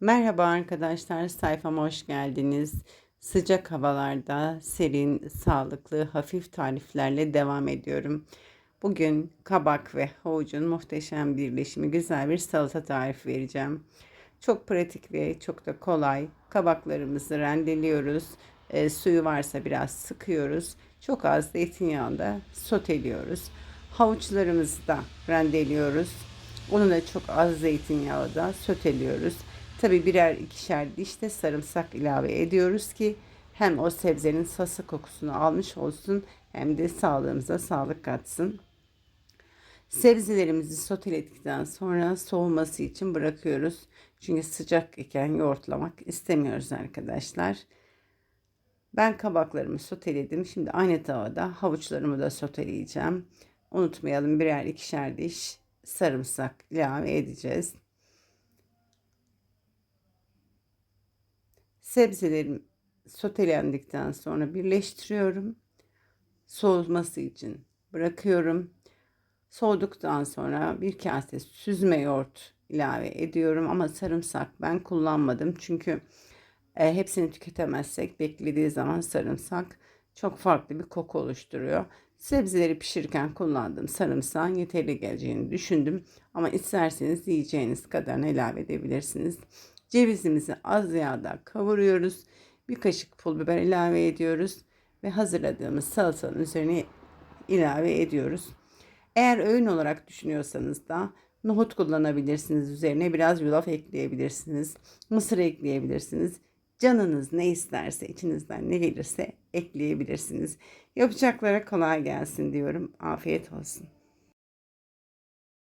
Merhaba arkadaşlar, sayfama hoş geldiniz. Sıcak havalarda serin, sağlıklı, hafif tariflerle devam ediyorum. Bugün kabak ve havucun muhteşem birleşimi güzel bir salata tarifi vereceğim. Çok pratik ve çok da kolay. Kabaklarımızı rendeliyoruz. E, suyu varsa biraz sıkıyoruz. Çok az zeytinyağında soteliyoruz. Havuçlarımızı da rendeliyoruz. Onu da çok az zeytinyağda soteliyoruz. Tabi birer ikişer diş de sarımsak ilave ediyoruz ki hem o sebzenin sası kokusunu almış olsun hem de sağlığımıza sağlık katsın. Sebzelerimizi soteledikten sonra soğuması için bırakıyoruz. Çünkü sıcak iken yoğurtlamak istemiyoruz arkadaşlar. Ben kabaklarımı soteledim. Şimdi aynı tavada havuçlarımı da soteleyeceğim. Unutmayalım birer ikişer diş sarımsak ilave edeceğiz. Sebzelerim sotelendikten sonra birleştiriyorum. Soğuması için bırakıyorum. Soğuduktan sonra bir kase süzme yoğurt ilave ediyorum ama sarımsak ben kullanmadım çünkü e, hepsini tüketemezsek beklediği zaman sarımsak çok farklı bir koku oluşturuyor. Sebzeleri pişirirken kullandığım sarımsağın yeterli geleceğini düşündüm ama isterseniz yiyeceğiniz kadarını ilave edebilirsiniz. Cevizimizi az yağda kavuruyoruz. Bir kaşık pul biber ilave ediyoruz ve hazırladığımız salatanın üzerine ilave ediyoruz. Eğer öğün olarak düşünüyorsanız da nohut kullanabilirsiniz. Üzerine biraz yulaf ekleyebilirsiniz. Mısır ekleyebilirsiniz. Canınız ne isterse, içinizden ne gelirse ekleyebilirsiniz. Yapacaklara kolay gelsin diyorum. Afiyet olsun.